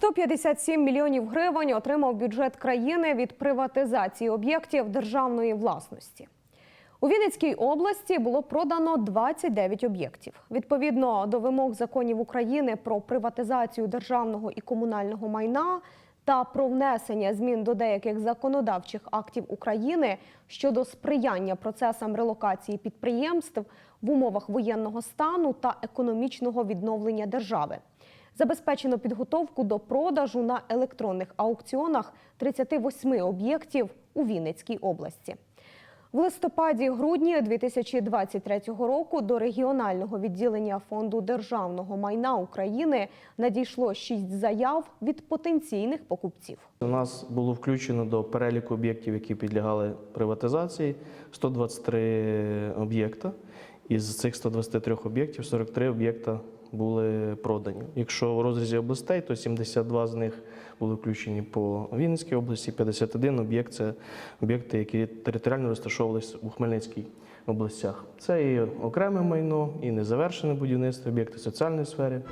157 мільйонів гривень отримав бюджет країни від приватизації об'єктів державної власності. У Вінницькій області було продано 29 об'єктів. Відповідно до вимог законів України про приватизацію державного і комунального майна та про внесення змін до деяких законодавчих актів України щодо сприяння процесам релокації підприємств в умовах воєнного стану та економічного відновлення держави. Забезпечено підготовку до продажу на електронних аукціонах 38 об'єктів у Вінницькій області. В листопаді-грудні 2023 року до регіонального відділення Фонду державного майна України надійшло 6 заяв від потенційних покупців. У нас було включено до переліку об'єктів, які підлягали приватизації, 123 об'єкта. Із цих 123 об'єктів 43 об'єкта були продані. Якщо в розрізі областей, то 72 з них були включені по Вінницькій області, 51 об'єкт це об'єкти, які територіально розташовувалися у Хмельницькій областях. Це і окреме майно, і незавершене будівництво, об'єкти соціальної сфери.